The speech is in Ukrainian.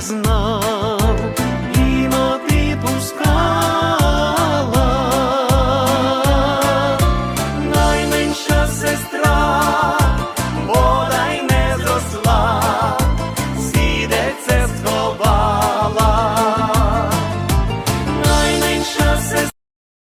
знав.